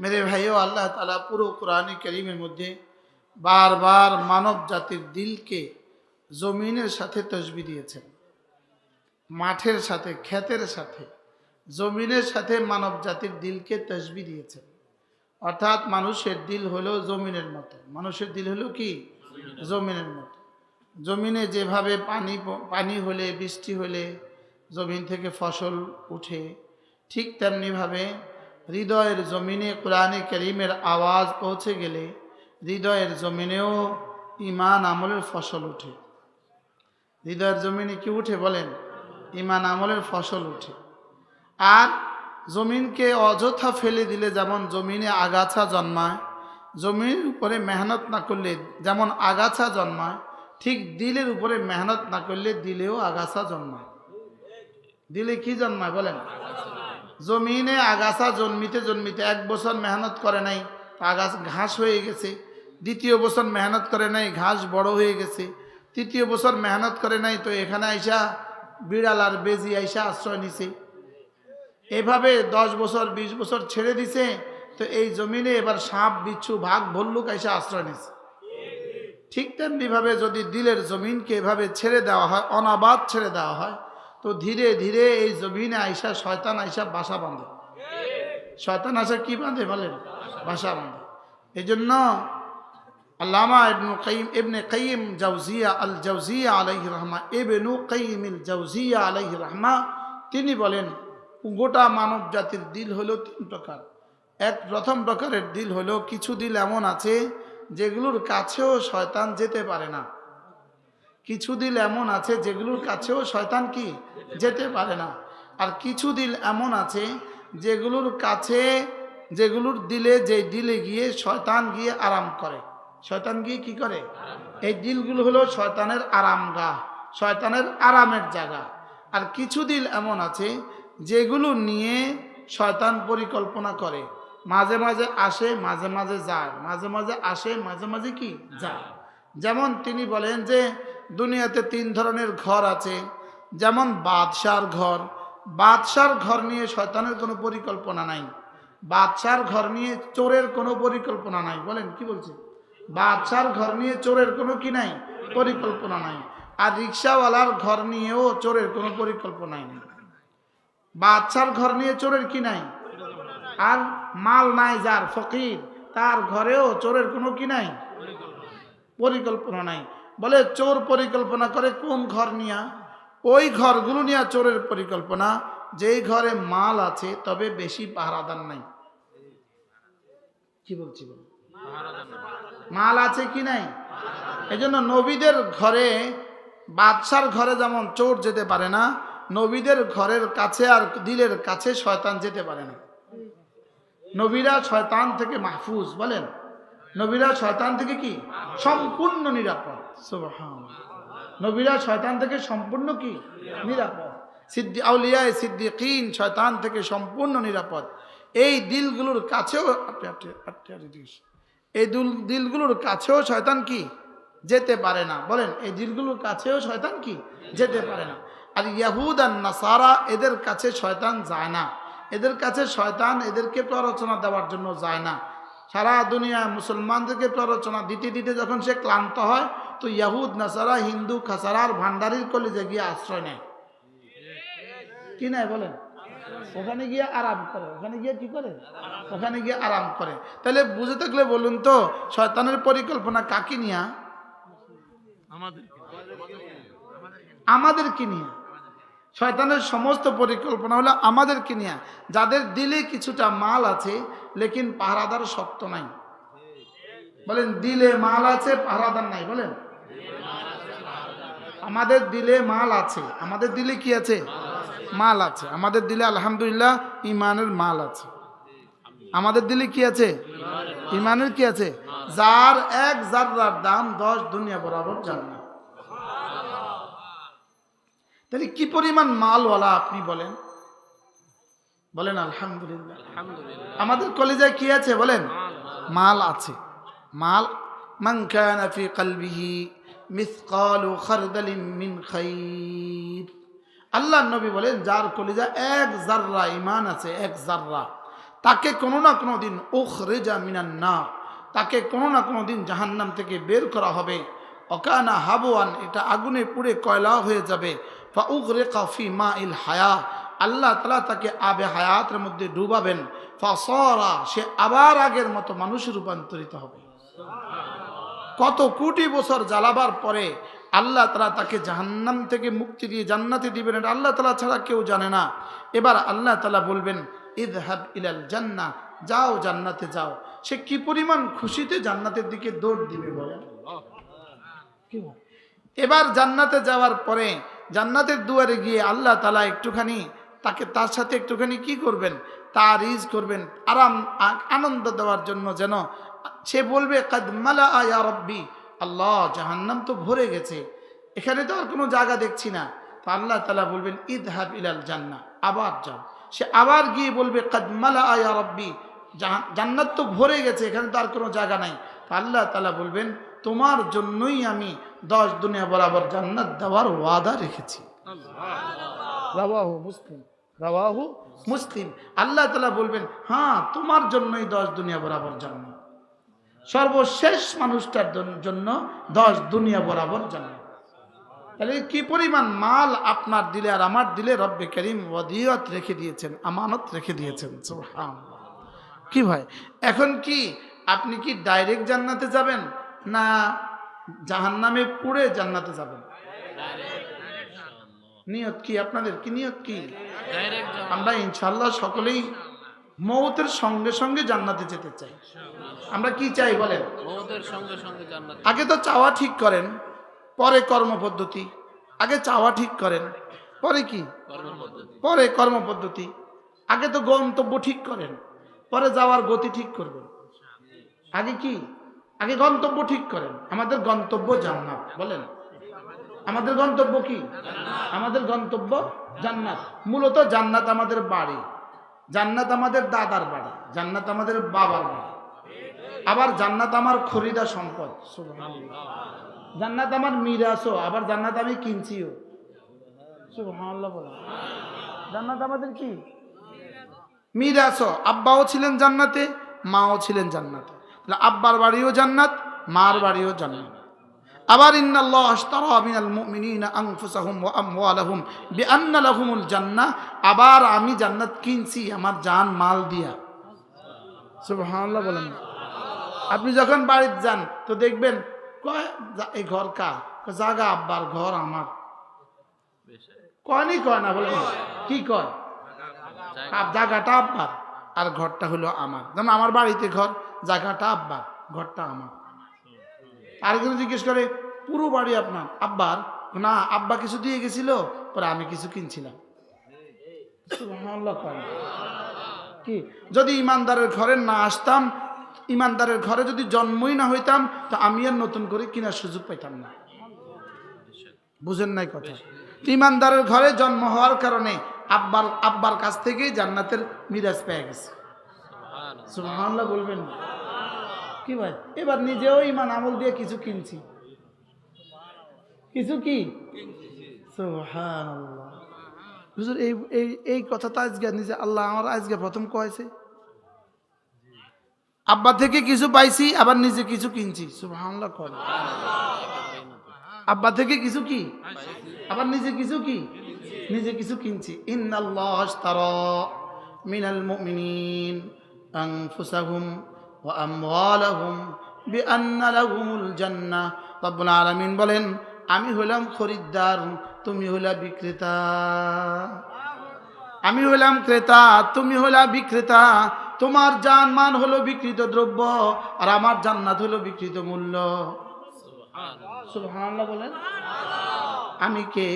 মেরে ভাইও আল্লাহ তালা পুরো কোরআনে করিমের মধ্যে বারবার মানব জাতির দিলকে জমিনের সাথে তসবি দিয়েছেন মাঠের সাথে ক্ষেতের সাথে জমিনের সাথে মানব জাতির দিলকে তসবি দিয়েছেন অর্থাৎ মানুষের দিল হলো জমিনের মতো। মানুষের দিল হলো কি? জমিনের মতো। জমিনে যেভাবে পানি পানি হলে, বৃষ্টি হলে জমিন থেকে ফসল উঠে, ঠিক তেমনিভাবে হৃদয়ের জমিনে কোরআনে করিমের আওয়াজ পৌঁছে গেলে হৃদয়ের জমিনেও ইমান আমলের ফসল উঠে। হৃদয়ের জমিনে কি উঠে বলেন? ইমান আমলের ফসল উঠে। আর জমিনকে অযথা ফেলে দিলে যেমন জমিনে আগাছা জন্মায়, জমির উপরে মেহনত না করলে যেমন আগাছা জন্মায়, ঠিক দিলের উপরে মেহনত না করলে দিলেও আগাছা জন্মায়। দিলে কি জন্মায় বলেন? জমিনে আগাছা জন্মিতে জন্মিতে এক বছর মেহনত করে নাই, আগাছ ঘাস হয়ে গেছে। দ্বিতীয় বছর মেহনত করে নাই, ঘাস বড় হয়ে গেছে। তৃতীয় বছর মেহনত করে নাই, তো এখানে আইসা বিড়াল আর বেজি আইসা আশ্রয় নিছে। এভাবে দশ বছর ২০ বছর ছেড়ে দিছে, তো এই জমিনে এবার সাপ, বিচ্ছু, ভাগ, ভল্লুক আইসা আশ্রয় নিছে। ঠিক তেমনিভাবে যদি দিলের জমিনকে এভাবে ছেড়ে দেওয়া হয়, অনাবাদ ছেড়ে দেওয়া হয় তো ধীরে ধীরে এই জমিনে আইসা শয়তান আইসা বাসা বাঁধে। শয়তান আইসা কি বাঁধে বলেন? বাসা বাঁধে। এই জন্য আল্লামা ইবনু কাইম ইবনে কাইম জাউজিয়া আল জাউজিয়া আলাইহি রহমা, ইবনু কাইম ইল জাউজিয়া আলাইহি রহমা, তিনি বলেন, গোটা মানব জাতির দিল হলো তিন প্রকার। এক প্রথম প্রকারের দিল হলো কিছু দিল এমন আছে যেগুলোর কাছেও শয়তান যেতে পারে না। কিছু দিল এমন আছে যেগুলোর কাছেও শয়তান কি যেতে পারে না। আর কিছু দিল এমন আছে যেগুলোর কাছে, যেগুলোর দিলে, যে দিলে গিয়ে শয়তান গিয়ে আরাম করে। শয়তান গিয়ে কি করে? এই দিলগুলো হলো শয়তানের আরামগাহ শয়তানের আরামের জায়গা। আর কিছু দিল এমন আছে যেগুলো নিয়ে শয়তান পরিকল্পনা করে। মাঝে মাঝে আসে, মাঝে মাঝে যায়। মাঝে মাঝে আসে, মাঝে মাঝে কি? যায়। যেমন তিনি বলেন যে দুনিয়াতে তিন ধরনের ঘর আছে, যেমন বাদশার ঘর। বাদশার ঘর নিয়ে শয়তানের কোনো পরিকল্পনা নাই। বাদশার ঘর নিয়ে চোরের কোনো পরিকল্পনা নাই। বলেন, কি বলছে? বাদশার ঘর নিয়ে চোরের কোনো কি নাই? পরিকল্পনা নাই। আর রিক্সাওয়ালার ঘর নিয়েও চোরের কোনো পরিকল্পনাই নেই। বাদশার ঘর নিয়ে চোরের কি নাই? আর মাল নাই যার, ফকির। তার ঘরেও চোরের কোনো কি নাই? পরিকল্পনা নাই। বলে, চোর পরিকল্পনা করে কোন ঘর নিয়া? ওই ঘরগুলো নিয়ে চোরের পরিকল্পনা। যেই ঘরে মাল আছে, তবে বেশি পাহারাদার নাই। কি বলছি বল? মাল আছে কি নাই? এই জন্য নবীদের ঘরে, বাদশার ঘরে যেমন চোর যেতে পারে না, নবীদের ঘরের কাছে আর দিলের কাছে শয়তান যেতে পারে না। নবীরা শয়তান থেকে মাহফুজ, বলেন। নবীরা শয়তান থেকে কি? সম্পূর্ণ নিরাপদ। নবীরা শয়তান থেকে সম্পূর্ণ কি? নিরাপদ। সিদ্ধি আউলিয়ায় সিদ্দিকিন শয়তান থেকে সম্পূর্ণ নিরাপদ। এই দিলগুলোর কাছেও। এই দিলগুলোর কাছেও শয়তান কি? যেতে পারে না। বলেন এই দিলগুলোর কাছেও শয়তান কি? যেতে পারে না। আর ইয়াহুদ আর নাসারা এদের কাছে শয়তান যায় না। এদের কাছে শয়তান এদেরকে প্ররোচনা দেওয়ার জন্য যায় না। সারা দুনিয়া মুসলমানদেরকে প্ররোচনা দিতে দিতে যখন সে ক্লান্ত হয়, তো ইয়াহুদ, নাসারা, হিন্দু খাসারার ভান্ডারির কলেজে গিয়ে আশ্রয় নেয়। কি নেয় বলেন? ওখানে গিয়ে আরাম করে। ওখানে গিয়ে কি করে? ওখানে গিয়ে আরাম করে। তাহলে বুঝে থাকলে বলুন তো, শয়তানের পরিকল্পনা কাকে নিয়া? আমাদেরকে নিয়ে? শয়তানের সমস্ত পরিকল্পনা হলো আমাদেরকে নিয়ে। যাদের দিলে কিছুটা মাল আছে, লেকিন পাহারাদার শক্ত নাই। বলেন, দিলে মাল আছে, পাহারাদার নাই, বলেন। আমাদের দিলে মাল আছে। আমাদের দিলে কি আছে? মাল আছে। আমাদের দিলে আলহামদুলিল্লাহ ইমানের মাল আছে। আমাদের দিলে কি আছে? ইমানের কি আছে? যার এক জাররার দাম দশ দুনিয়া বরাবর জান্নাত। তাহলে কি পরিমাণ মালওয়ালা আপনি বলেন? বলেন আলহামদুলিল্লাহ। আমাদের কলেজায় কি আছে বলেন? মাল। আছে। মাল? মান কানা ফি কলবিহি মিসকালু খারদালিন মিন খাইর। আল্লাহ নবী বলেন যার কলিজা এক জাররা ইমান আছে এক জাররা। তাকে কোনো না কোনো দিন ওখ রেজা মিনান না তাকে কোনো না কোনো দিন জাহান্নাম থেকে বের করা হবে। অকানা হাবোয়ান এটা আগুনে পুড়ে কয়লা হয়ে যাবে। ফা উখ রে কাফি মা ইল হায়া। আল্লাহ তালা তাকে আবে হায়াতের মধ্যে ডুবাবেন। ফসরা সে আবার আগের মতো মানুষ রূপান্তরিত হবে। কত কোটি বছর জ্বালাবার পরে আল্লাহ তালা তাকে জাহান্নাম থেকে মুক্তি দিয়ে জান্নাতে দিবেন এটা আল্লাহ তালা ছাড়া কেউ জানে না। এবার আল্লাহ তালা বলবেন ইদ হাব ইলাল জান্না যাও জান্নাতে যাও। সে কি পরিমাণ খুশিতে জান্নাতের দিকে দৌড় দিবে বলেন? বলে? এবার জান্নাতে যাওয়ার পরে জান্নাতের দুয়ারে গিয়ে আল্লাহ তালা একটুখানি তাকে তার সাথে একটুখানি কি করবেন? তার ইজ করবেন। আরাম, আনন্দ দেওয়ার জন্য যেন সে বলবে কাদমালা আয়া রব্বি। আল্লাহ, জাহান্নাম তো ভরে গেছে। এখানে তো আর কোনো জায়গা দেখছি না। তো আল্লাহ তালা বলবেন ঈদ হাব ইলাল জান্না আবার যাও। সে আবার গিয়ে বলবে কাদমালা আয়া রব্বি। জান্নাত তো ভরে গেছে, এখানে তো আর কোনো জায়গা নাই। তো আল্লাহ তালা বলবেন, তোমার জন্যই আমি দশ দুনিয়া বরাবর জান্নাত দেওয়ার ওয়াদা রেখেছি। রাওয়াহু মুসলিম মুসলিম। আল্লাহ তালা বলবেন হ্যাঁ তোমার জন্যই দশ দুনিয়া বরাবর জান্নাত। সর্বশেষ মানুষটার জন্য দশ দুনিয়া বরাবর জান্নাত। তাহলে কি পরিমাণ মাল আপনার দিলে আর আমার দিলে রব্বে করিম ওয়াদিয়ত রেখে দিয়েছেন আমানত রেখে দিয়েছেন। সুবহানাল্লাহ। কি ভাই এখন কি আপনি কি ডাইরেক্ট জান্নাতে যাবেন? না জাহান্নামে পুড়ে জান্নাতে যাবেন। নিয়ত কি আপনাদের? কি নিয়ত কি? আমরা ইনশাল্লাহ সকলেই মৌতের সঙ্গে সঙ্গে জান্নাতে যেতে চাই। আমরা কি চাই বলেন? আগে তো চাওয়া ঠিক করেন পরে কর্মপদ্ধতি আগে চাওয়া ঠিক করেন পরে কি? পরে কর্মপদ্ধতি আগে তো গন্তব্য ঠিক করেন পরে যাওয়ার গতি ঠিক করবেন। আগে কি? আগে গন্তব্য ঠিক করেন। আমাদের গন্তব্য জান্নাত বলেন। আমাদের গন্তব্য কি? আমাদের গন্তব্য জান্নাত। মূলত জান্নাত আমাদের বাড়ি জান্নাত আমাদের দাদার বাড়ি জান্নাত আমাদের বাবার বাড়ি। আবার জান্নাত আমার খরিদা সম্পদ সুবহানাল্লাহ। জান্নাত আমার মিরাসও আবার জান্নাত আমি কিনছিও। জান্নাত আমাদের কি? মিরাস আব্বাও ছিলেন জান্নাতে মাও ছিলেন জান্নাতে। আব্বার বাড়িও জান্নাত মার বাড়িও জান্নাত। আবার ইন্নাল্লাহ আশতারা মিনাল মুমিনিনা আনফুসাহুম ওয়া আমওয়ালাহুম বিআন্না লাহুমুল জান্নাহ আবার আমি জান্নাত কিনছি আমার জান মাল দিয়া। সুবহানাল্লাহ বলেন। আপনি যখন বাড়িতে যান তো দেখবেন কয় এই ঘর কা জাগা আব্বার ঘর আমার। কয়নি কয় না বলেন? কি কয়? আব জায়গাটা আব্বার। আর ঘরটা হলো আমার। যেমন আমার বাড়িতে ঘর জায়গাটা আব্বার, ঘরটা আমার। আরেকজন জিজ্ঞেস করে, পুরো বাড়ি আপনার? আব্বার? না, আব্বা কিছু দিয়ে গেছিল, পরে আমি কিছু কিনছিলাম। কি? যদি ইমানদারের ঘরে না আসতাম, ইমানদারের ঘরে যদি জন্মই না হইতাম, তো আমি আর নতুন করে কেনার সুযোগ পাইতাম না। বুঝেন নাই কথা? ইমানদারের ঘরে জন্ম হওয়ার কারণে আব্বার আব্বার কাছ থেকেই জান্নাতের মিরাজ পেয়ে গেছে। সুবহানাল্লাহ বলবেন। কি ভাই? এবার নিজেও ইমান আমল দিয়ে কিছু কিনছি। কিছু কি? এই কথাটা আজকে নিজে আল্লাহ আমার আজকে প্রথম কয়েছে। আব্বা থেকে কিছু পাইছি, আবার নিজে কিছু কিনছি। সুবহানাল্লাহ কয় আব্বা থেকে কিছু কি? আবার নিজে কিছু কি? নিজে কিছু কিনছি। ইন্নাল্লাহ আশতারা মিনাল মুমিনিন। ওয়া আমওয়ালাহুম বিআন্না লাহুমুল জান্নাহ রব্বুল আলামিন বলেন আমি হলাম খরিদ্দার তুমি হলা বিক্রেতা। আমি হলাম ক্রেতা তুমি হলা বিক্রেতা। তোমার জান মান হলো বিকৃত দ্রব্য আর আমার জান্নাত হলো বিকৃত মূল্য। সুবহানাল্লাহ বলেন। আমি কে?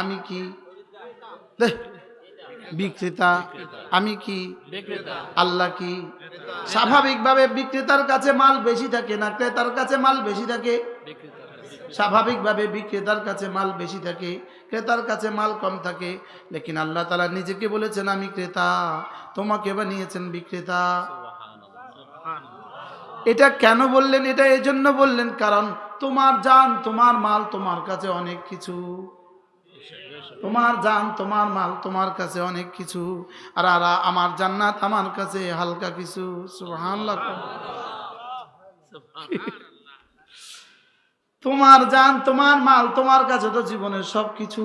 আমি কি? দেখ, বিক্রেতা, আমি কি? আল্লাহ কি? স্বাভাবিকভাবে বিক্রেতার কাছে মাল বেশি থাকে না, ক্রেতার কাছে মাল বেশি থাকে? স্বাভাবিকভাবে বিক্রেতার কাছে মাল বেশি থাকে, ক্রেতার কাছে মাল কম থাকে। লেকিন আল্লাহ তালা নিজেকে বলেছেন, আমি ক্রেতা, তোমাকে বানিয়েছেন বিক্রেতা। এটা কেন বললেন? এটা এজন্য বললেন, কারণ তোমার জান, তোমার মাল তোমার কাছে অনেক কিছু। তোমার জান তোমার মাল তোমার কাছে অনেক কিছু। আর আর আমার জান্নাত আমার কাছে হালকা কিছু। সুবহানাল্লাহ। তোমার জান তোমার মাল তোমার কাছে তো জীবনের সব কিছু।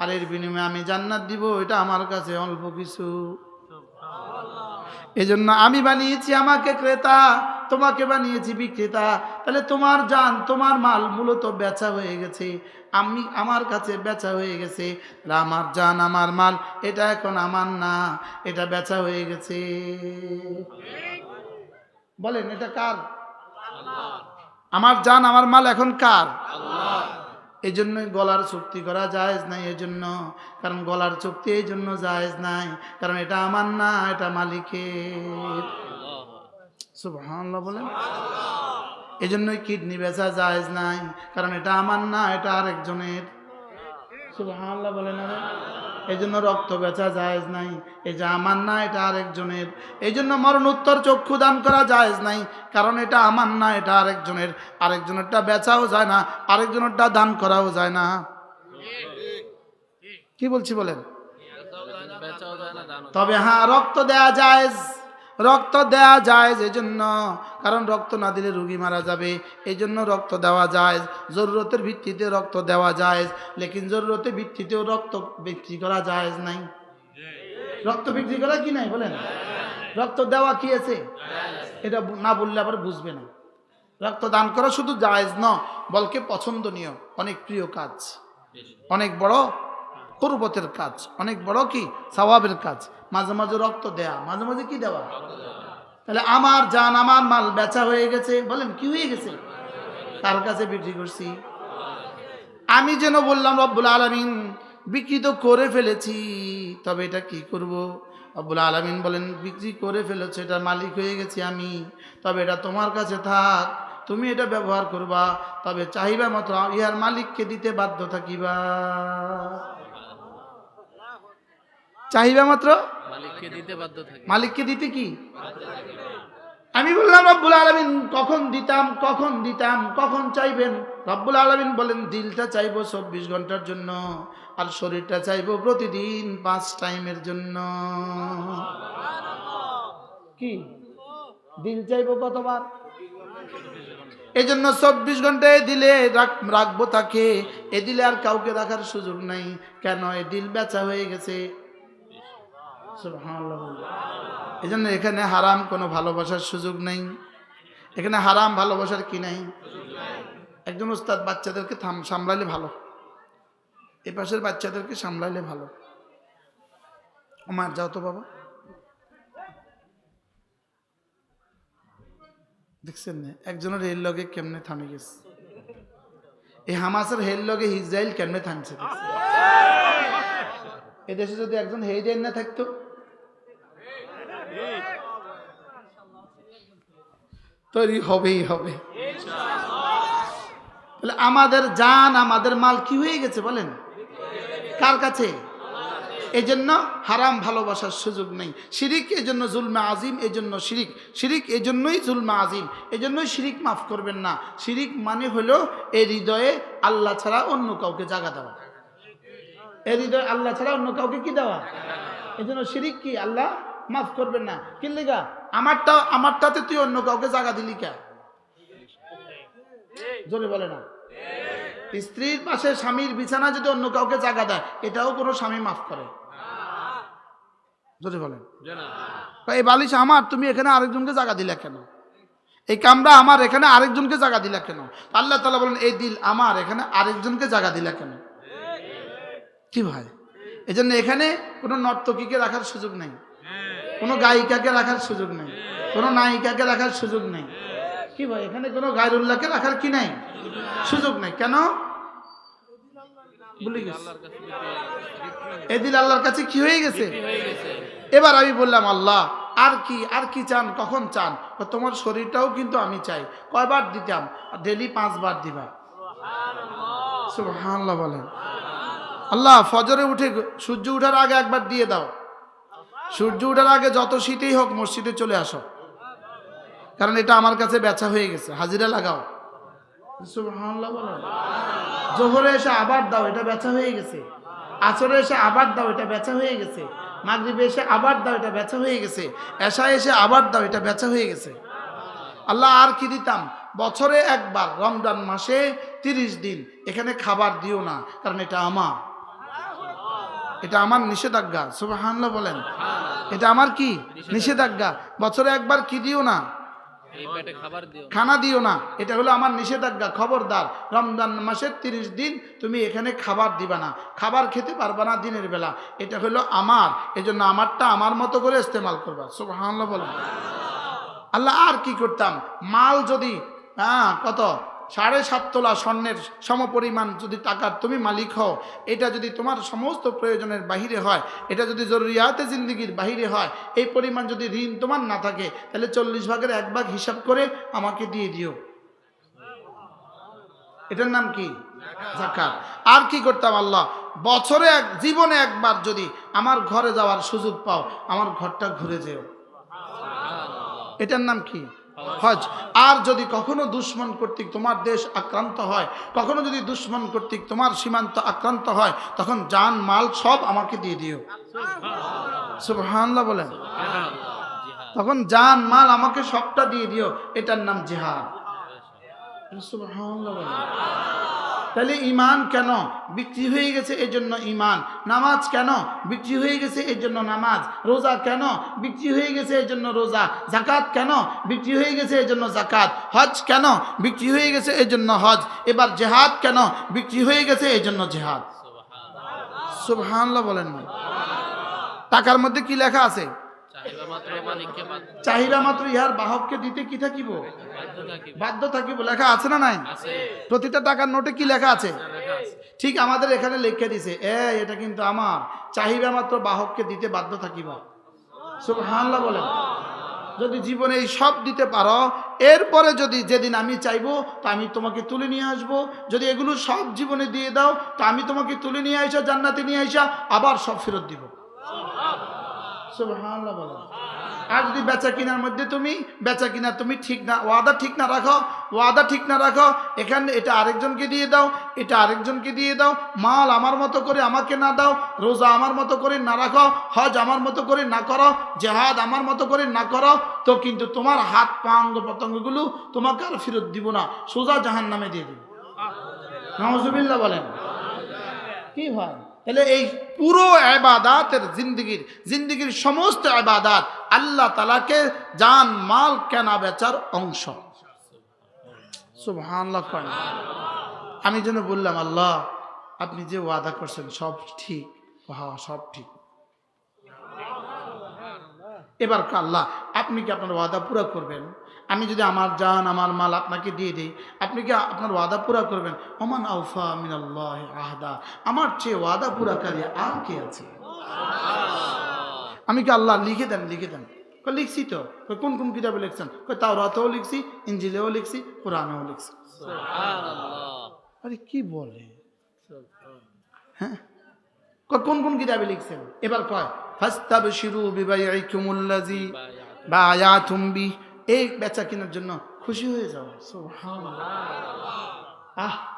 আর এর বিনিময়ে আমি জান্নাত দিব এটা আমার কাছে অল্প কিছু। এজন্য আমি বানিয়েছি আমাকে ক্রেতা। তোমাকে বানিয়েছি বিক্রেতা তাহলে তোমার জান, তোমার মাল মূলত বেচা হয়ে গেছে। আমি আমার কাছে বেচা হয়ে গেছে। আমার জান, আমার মাল, এটা এখন আমার না, এটা বেচা হয়ে গেছে। বলেন, এটা কার? আমার জান, আমার মাল এখন কার? এই জন্যই গলার চুক্তি করা জায়েজ নাই এই জন্য কারণ গলার চুক্তি এই জন্য জায়েজ নাই। কারণ এটা আমার না, এটা মালিকের। সুবহানাল্লাহ বলেন। এই জন্যই কিডনি বেচা জায়েজ নাই কারণ এটা আমার না এটা আরেকজনের। সুবহানাল্লাহ বলেন আরে। এই জন্য রক্ত বেচা জায়েজ নাই এই যে আমার না এটা আরেকজনের। এই জন্য মরণোত্তর চক্ষু দান করা জায়েজ নাই কারণ এটা আমার না এটা আরেকজনের। আরেকজনেরটা বেচাও যায় না আরেকজনেরটা দান করাও যায় না। কি বলছি বলেন? বেচাও যায় না দানও তবে হ্যাঁ রক্ত দেয়া যায় রক্ত দেয়া যায় এই জন্য কারণ রক্ত না দিলে রুগী মারা যাবে। এই জন্য রক্ত দেওয়া যায়। জরুরতের ভিত্তিতে রক্ত দেওয়া যায়। লেকিন জরুরতের ভিত্তিতেও রক্ত বিক্রি করা যায় নাই। রক্ত বিক্রি করা কি নাই বলেন? রক্ত দেওয়া কি আছে? এটা না বললে আবার বুঝবে না। রক্ত দান করা শুধু জায়েজ ন বলকে পছন্দনীয়, অনেক প্রিয় কাজ। অনেক বড় কুরবতের কাজ। অনেক বড় কি? স্বভাবের কাজ। মাঝে মাঝে রক্ত দেয়া। মাঝে মাঝে কি দেওয়া? তাহলে আমার জান, আমার মাল বেচা হয়ে গেছে। বলেন, কি হয়ে গেছে? তার কাছে বিক্রি করছি? আমি যেন বললাম, রব্বুল আলমিন বিক্রি তো করে ফেলেছি। তবে এটা কি করব? রব্বুল আলমিন বলেন, বিক্রি করে ফেলেছে, এটা মালিক হয়ে গেছি আমি। তবে এটা তোমার কাছে থাক। তুমি এটা ব্যবহার করবা। তবে চাহিবা মতো ইহার মালিককে দিতে বাধ্য থাকিবা। চাহিবা মাত্র? মালিককে দিতে মালিককে দিতে কি? আমি বললাম রব্বুল আলমিন কখন দিতাম কখন দিতাম কখন চাইবেন? রব্বুল আলমিন বলেন দিলটা চাইব চব্বিশ ঘণ্টার জন্য আর শরীরটা চাইব প্রতিদিন পাঁচ টাইমের জন্য। কি? দিল চাইব কতবার? এই জন্য চব্বিশ ঘন্টায় দিলে রাখ- রাখব তাকে। এ দিলে আর কাউকে রাখার সুযোগ নাই। কেন? এ দিল বেচা হয়ে গেছে। এই জন্য এখানে হারাম কোনো ভালোবাসার সুযোগ নেই। এখানে হারাম ভালোবাসার কি নাই? একজন উস্তাদ বাচ্চাদেরকে থাম, সামলাইলে ভালো। এ পাশের বাচ্চাদেরকে সামলাইলে ভালো। আমার যাও তো বাবা। দেখছেন না? একজনের রেল লগে কেমনে থামে গেছে? এই হামাসের হেল লগে ইসরায়েল কেমনে থামছে? এদেশে যদি একজন হেইডেন না থাকতো তৈরি হবেই হবে। তাহলে আমাদের জান, আমাদের মাল কি হয়ে গেছে বলেন? কার কাছে? এই জন্য হারাম ভালোবাসার সুযোগ নেই। শিরিক এই জন্য জুলমা আজিম এই জন্য শিরিক। শিরিক এই জন্যই জুলমে আজিম। এই জন্যই শিরিক মাফ করবেন না। শিরিক মানে হলো এ হৃদয়ে আল্লাহ ছাড়া অন্য কাউকে জাগা দেওয়া। এ হৃদয়ে আল্লাহ ছাড়া অন্য কাউকে কি দেওয়া? এই জন্য শিরিক কি? আল্লাহ মাফ করবেন না। কি লিগা? আমারটা আমারটাতে তুই অন্য কাউকে জায়গা দিলি কে? জোরে বলে না। স্ত্রীর পাশে স্বামীর বিছানা যদি অন্য কাউকে জায়গা দেয়, এটাও কোনো স্বামী মাফ করে। এই বালিশ আমার, তুমি এখানে আরেকজনকে জায়গা দিলে কেন? এই কামরা আমার, এখানে আরেকজনকে জায়গা দিলা কেন? আল্লাহ তালা বলেন, এই দিল আমার, এখানে আরেকজনকে জায়গা দিলা কেন? কি ভাই? এই জন্য এখানে কোনো নর্তকীকে রাখার সুযোগ নেই। কোনো গায়িকাকে রাখার সুযোগ নেই। কোনো নায়িকাকে রাখার সুযোগ নেই। কি ভাই, এখানে কোনো গায়রুল্লাহকে রাখার কি নাই? সুযোগ নেই। কেন? ভুলে। এদিন আল্লাহর কাছে কি হয়ে গেছে? এবার আমি বললাম, আল্লাহ, আর কি আর কি চান? কখন চান? তোমার শরীরটাও কিন্তু আমি চাই। কয়বার দিতাম? ডেলি পাঁচবার দিবা। বলেন। আল্লাহ, ফজরে উঠে সূর্য ওঠার আগে একবার দিয়ে দাও। সূর্য ওঠার আগে যত শীতেই হোক মসজিদে চলে আসো। কারণ এটা আমার কাছে বেচা হয়ে গেছে। হাজিরা লাগাও। জোহরে এসে আবার দাও, এটা বেচা হয়ে গেছে। আসরে এসে আবার দাও, এটা বেচা হয়ে গেছে। মাগরিবে এসে আবার দাও, এটা বেচা হয়ে গেছে। এশা এসে আবার দাও, এটা বেচা হয়ে গেছে। আল্লাহ আর কি দিতাম? বছরে একবার, রমজান মাসে তিরিশ দিন। এখানে খাবার দিও না, কারণ এটা আমার। এটা আমার নিষেধাজ্ঞা। সুবাহান্লা বলেন। এটা আমার কি? নিষেধাজ্ঞা। বছরে একবার কি দিও না? খানা দিও না। এটা হলো আমার নিষেধাজ্ঞা। খবরদার রমজান মাসের তিরিশ দিন তুমি এখানে খাবার দিবা না। খাবার খেতে পারবা না দিনের বেলা। এটা হলো আমার। এই জন্য আমারটা আমার মতো করে ইস্তেমাল করবা। সুবহানাল্লাহ বলেন আল্লাহ আর কি করতাম? মাল যদি হ্যাঁ কত? সাড়ে সাত তোলা স্বর্ণের সমপরিমাণ যদি টাকার তুমি মালিক হও, এটা যদি তোমার সমস্ত প্রয়োজনের বাহিরে হয়, এটা যদি জরুরিয়াতে জিন্দিগির বাহিরে হয়, এই পরিমাণ যদি ঋণ তোমার না থাকে, তাহলে চল্লিশ ভাগের এক ভাগ হিসাব করে আমাকে দিয়ে দিও। এটার নাম কি? জাকাত আর কি করতাম আল্লাহ? বছরে এক, জীবনে একবার যদি আমার ঘরে যাওয়ার সুযোগ পাও, আমার ঘরটা ঘুরে যেও। এটার নাম কি? হজ। আর যদি কখনো দুশ্মন কর্তৃক তোমার দেশ আক্রান্ত হয়, কখনো যদি দুশ্মন কর্তৃক তোমার সীমান্ত আক্রান্ত হয়, তখন যান মাল সব আমাকে দিয়ে দিও। সুবহানাল্লাহ বলেন। তখন যান মাল আমাকে সবটা দিয়ে দিও। এটার নাম জিহাদ। সুবহানাল্লাহ বলেন। তাহলে ইমান কেন? বিক্রি হয়ে গেছে এর জন্য ইমান নামাজ কেন? বিক্রি হয়ে গেছে এর জন্য নামাজ। রোজা কেন? বিক্রি হয়ে গেছে এর জন্য রোজা। জাকাত কেন? বিক্রি হয়ে গেছে এর জন্য জাকাত হজ কেন? বিক্রি হয়ে গেছে এই জন্য হজ। এবার জেহাদ কেন? বিক্রি হয়ে গেছে এই জন্য জেহাদ। সুবহানাল্লাহ বলেন টাকার মধ্যে কি লেখা আছে? চাহিদা মাত্র ইহার বাহককে দিতে কি থাকিব? বাধ্য থাকিব। লেখা আছে না নাই? প্রতিটা টাকার নোটে কি লেখা আছে? ঠিক আমাদের এখানে লিখে দিছে এ এটা কিন্তু আমার। চাহিদা মাত্র বাহককে দিতে বাধ্য থাকিব। সুবহানাল্লাহ বলেন। যদি জীবনে এই সব দিতে পারো এরপরে যদি যেদিন আমি চাইব তো আমি তোমাকে তুলে নিয়ে আসব। যদি এগুলো সব জীবনে দিয়ে দাও তো আমি তোমাকে তুলে নিয়ে আসা জান্নাতে নিয়ে আসা আবার সব ফেরত দিব। আর যদি বেচা কিনার মধ্যে তুমি, বেচা কিনা তুমি ঠিক না, ওয়াদা ঠিক না রাখো, ওয়াদা ঠিক না রাখো, এখানে এটা আরেকজনকে দিয়ে দাও, এটা আরেকজনকে দিয়ে দাও, মাল আমার মতো করে আমাকে না দাও, রোজা আমার মতো করে না রাখো, হজ আমার মতো করে না করো, জেহাদ আমার মতো করে না করো, তো কিন্তু তোমার হাত পা অঙ্গ পতঙ্গগুলো তোমাকে আর ফেরত দিব না, সোজা জাহান নামে দিয়ে দিব। নজুবিল্লা বলেন। কি হয় তাহলে এই পুরো আবাদাতের জিন্দগির জিন্দগির সমস্ত আবাদাত আল্লাহ তালাকে জান, মাল, কেনা, বেচার অংশ। আমি যেন বললাম, আল্লাহ, আপনি যে ওয়াদা করছেন সব ঠিক। হ্যাঁ সব ঠিক। এবার আল্লাহ, আপনি কি আপনার ওয়াদা পুরা করবেন? আমি যদি আমার জান আমার মাল আপনাকে দিয়ে দিই আপনি কি আপনার ওয়াদা পুরা করবেন? ওমান আউফা মিনাল্লাহ আহদা। আমার চেয়ে ওয়াদা পুরা পুরাকারী আর কে আছে? আমি কি আল্লাহ লিখে দেন লিখে দেন? লিখছি তো। কই কোন কোন কিতাবে লিখছেন? তাও তাওরাতেও লিখছি ইঞ্জিলেও লিখছি কোরআনেও লিখছি। আরে কি বলে? হ্যাঁ? কই কোন কোন কিতাবে লিখছেন? এবার কয় ফাস্তাবশিরু বিবাইকুমুল্লাযী বায়াতুম বি এই বেচা কেনার জন্য খুশি হয়ে যাও। আহ।